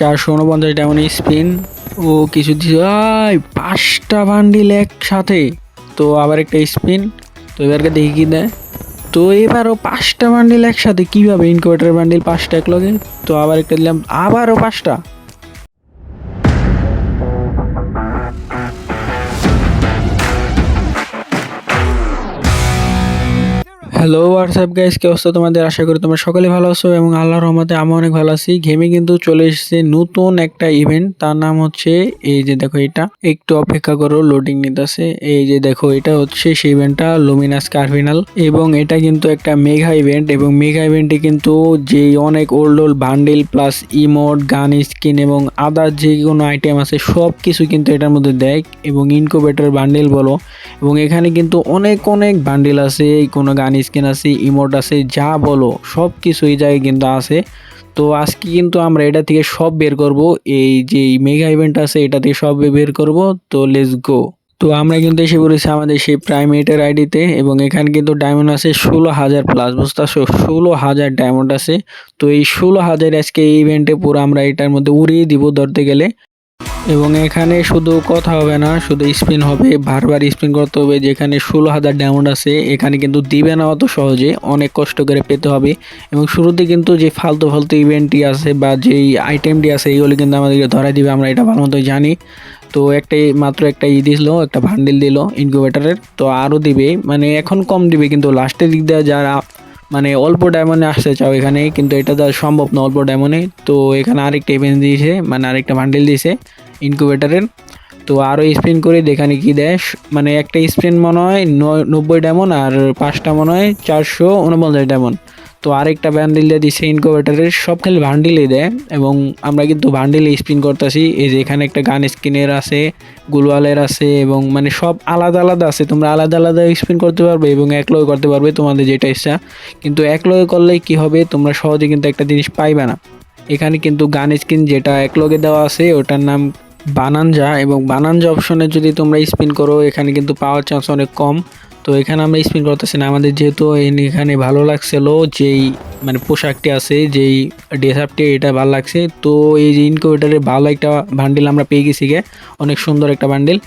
চারশো উনপঞ্চাশ diamond spin ও কিছু পাঁচটা বান্ডিল একসাথে। তো আবার একটা স্পিন তো এবারকে দেখি কি দেয়। তো এবারও পাঁচটা বান্ডিল একসাথে। কীভাবে ইনকোয়েটার বান্ডিল পাঁচটা এক লগে তো আবার একটা দিলাম, আবারও পাঁচটা। হ্যালো হোয়াটসঅ্যাপ গাইস কি অবস্থা তোমাদের? আশা করি তোমরা সকলে ভালো আছো এবং আল্লাহর রহমতে আমি অনেক ভালো আছি। গেমে কিন্তু চলে এসেছে নতুন একটা ইভেন্ট তার নাম হচ্ছে, এই যে দেখো এটা, একটু অপেক্ষা করো লোডিং নিতেছে। এই যে দেখো, এটা হচ্ছে সেই ইভেন্টটা লুমিনাস কার্ভিনাল এবং এটা কিন্তু একটা মেগা ইভেন্ট এবং মেগা ইভেন্টে কিন্তু যে অনেক old old bundle plus emote gun skin এবং আদার যে কোনো আইটেম আছে সব কিছু কিন্তু এটার মধ্যে দেয় এবং ইনকুবেটর বান্ডিল বলো। এবং এখানে কিন্তু অনেক অনেক বান্ডিল আছে, কোনো গান স্কিন আছে ইমোট আছে, যা বলো সব কিছু এই জায়গায় কিন্তু আছে। তো আজকে কিন্তু আমরা এটা থেকে সব বের করব। এই যে মেগা ইভেন্ট আছে, এটা থেকে সব বের করব। তো লেটস গো তো আমরা কিন্তু এসে পড়েছি আমাদের সেই প্রাইমেটের আইডিতে এবং এখানে কিন্তু ডায়মন্ড আছে ষোলো হাজার প্লাস বুঝতে পারছ ষোলো হাজার ডায়মন্ড আছে। তো এই ষোলো হাজার আজকে এই ইভেন্টে পুরো আমরা এটার মধ্যে উড়িয়ে দিব ধরতে গেলে। এবং এখানে শুধু কথা হবে না, শুধু স্পিন হবে, বারবার স্পিন করতে হবে, যেখানে ষোলো হাজার ডায়মন্ড আছে, এখানে কিন্তু দিবে না অত সহজে, অনেক কষ্ট করে পেতে হবে। এবং শুরুতে কিন্তু যে ফালতু ফালতু ইভেন্টটি আছে বা যেই আইটেমটি আছে, এইগুলো কিন্তু আমাদেরকে ধরাই দিবে, আমরা এটা ভালো মতোই জানি। তো একটাই মাত্র একটা ই দিল, একটা ভান্ডিল দিল ইনকিউবেটারের তো আরও দিবে মানে এখন কম দিবে, কিন্তু লাস্টের দিক দিয়ে যারা মানে অল্প ডায়মন্ডে আসতে চাও এখানে কিন্তু এটা তো সম্ভব না অল্প ডায়মন্ডে তো এখানে আরেকটা ইভেন্ট দিয়েছে মানে আরেকটা ভান্ডেল দিয়েছে ইনকিউবেটারের তো আরও স্পিন করে, দেখানে কি দেয়। মানে একটা স্পিন মনে হয় নব্বই ডায়মন্ড আর পাঁচটা মনে হয় চারশো উনপঞ্চাশ ডায়মন্ড তো আরেকটা ব্যান্ডিল দিয়ে দিচ্ছে ইনকিউবেটারের সব খালি ভান্ডিলই দেয়। এবং আমরা কিন্তু ভান্ডিলে স্পিন করতেছি, এই যে এখানে একটা গান স্কিনের আছে, গুলওয়ালের আছে, এবং মানে সব আলাদা আলাদা আছে। তোমরা আলাদা আলাদা স্পিন করতে পারবে এবং একলগে করতে পারবে, তোমাদের যেটা ইচ্ছা। কিন্তু একলগে করলে কি হবে, তোমরা সহজে কিন্তু একটা জিনিস পাইবে না। এখানে কিন্তু গান স্কিন যেটা একলগে দেওয়া আছে, ওটার নাম বানানজা এবং বানানজা অপশনে যদি তোমরা স্পিন করো, এখানে কিন্তু পাওয়ার চান্স অনেক কম। তো এখানে আমরা স্পিন করতেছি না। আমাদের যেহেতু এখানে ভালো লাগছিল যেই মানে পোশাকটি আছে, যেই ড্রেস আপটি এটা ভালো লাগছে। তো এই যে ইনকিউবেটারের ভালো একটা বান্ডিল আমরা পেয়ে গেছি গে। অনেক সুন্দর একটা বান্ডিল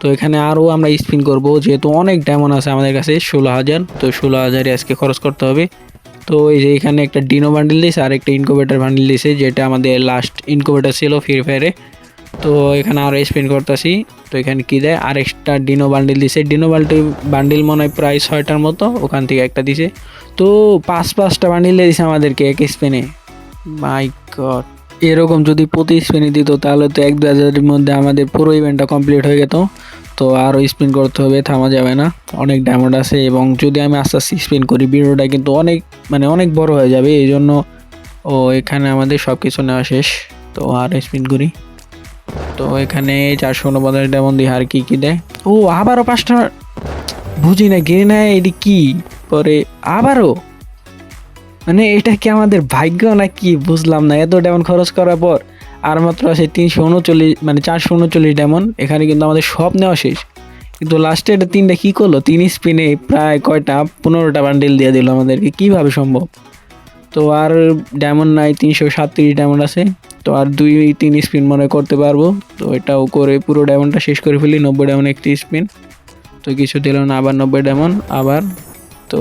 তো এখানে আরও আমরা স্পিন করব, যেহেতু অনেক ডায়মন্ড আছে আমাদের কাছে, ষোলো হাজার। তো ষোলো হাজারে আজকে খরচ করতে হবে। তো এই যে এখানে একটা ডিনো বান্ডিল দিয়েছে আর একটা ইনকোভেটার বান্ডিল দিয়েছে যেটা আমাদের লাস্ট ইনকুবেটার ছিল ফ্রি ফায়ারে তো এখানে আরও স্পিন করতেছি। তো এখানে কি দেয়? আর একটা ডিনো বান্ডিল দিছে। ডিনো বান্ডিল বান্ডিল মনে হয় প্রায় ছয়টার মতো ওখান থেকে একটা দিছে। তো পাঁচ পাঁচটা বান্ডিল দিয়ে দিছে আমাদেরকে এক স্পিনে মাই গড এরকম যদি প্রতি স্পিনে দিত, তাহলে তো এক দু হাজারের মধ্যে আমাদের পুরো ইভেন্টটা কমপ্লিট হয়ে যেত তো আরও স্পিন করতে হবে, থামা যাবে না। অনেক ডায়মন্ড আছে এবং যদি আমি আস্তে আস্তে স্পিন করি, ভিডিওটা কিন্তু অনেক মানে অনেক বড় হয়ে যাবে। এই জন্য ও এখানে আমাদের সব কিছু নেওয়া শেষ। তো আর স্পিন করি। তো এখানে চারশো উনপঞ্চাশ ডায়মন্ড দিয়ে আর কি কি দেয়? ও, আবারও পাঁচটা বুঝি না গিয়ে না, এটি কি? পরে আবারও? মানে এটা কি আমাদের ভাগ্য না কি বুঝলাম না, এত ডায়মন্ড খরচ করার পর আর মাত্র আছে তিনশো উনচল্লিশ মানে চারশো উনচল্লিশ ডায়মন্ড, এখানে কিন্তু আমাদের সব নেওয়া শেষ। কিন্তু লাস্টে এটা তিনটা কী করল? তিন স্পিনে প্রায় কয়টা? পনেরোটা বান্ডিল দিয়ে দিল আমাদেরকে, কীভাবে সম্ভব? তো আর ডায়মন্ড নাই, তিনশো সাতত্রিশ ডায়মন্ড আছে। তো আর দুই, তিন স্পিন মনে করতে পারব। তো এটাও করে পুরো ডায়মন্ডটা শেষ করে ফেলি, নব্বই ডায়মন্ড একটি স্পিন তো কিছু দিল না, আবার নব্বই ডায়মন্ড আবার। তো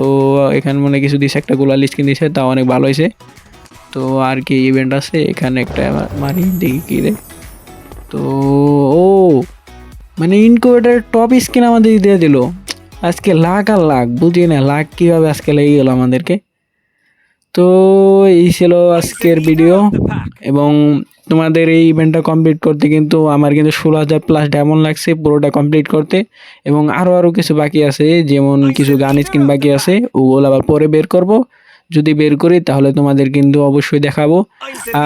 এখানে মনে কিছু দিছে, একটা গোলাল স্কিন দিছে তা অনেক ভালো হয়েছে। তো আর কি ইভেন্ট আছে, এখানে একটা মারি দেখি কি রে তো ও মানে ইনকুবেটার টপ স্কিন আমাদের দিয়ে দিল। আজকে লাখ আর লাখ বুঝি না, লাখ কীভাবে আজকে লেগে গেলো আমাদেরকে? তো এই ছিল আজকের ভিডিও এবং তোমাদের এই ইভেন্টটা কমপ্লিট করতে কিন্তু আমার কিন্তু ষোলো হাজার প্লাস ডায়মন্ড লাগছে, পুরোটা কমপ্লিট করতে এবং আরও আরও কিছু বাকি আছে, যেমন কিছু গান স্কিন বাকি আছে, ওগুলো আবার পরে বের করব। যদি বের করি তাহলে তোমাদের কিন্তু অবশ্যই দেখাবো।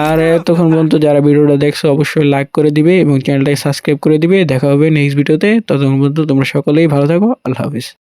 আর তখন পর্যন্ত যারা ভিডিওটা দেখছ অবশ্যই লাইক করে দিবে এবং চ্যানেলটাকে সাবস্ক্রাইব করে দিবে। দেখা হবে নেক্সট ভিডিওতে ততক্ষণ পর্যন্ত তোমরা সকলেই ভালো থাকো। আল্লাহ হাফিজ।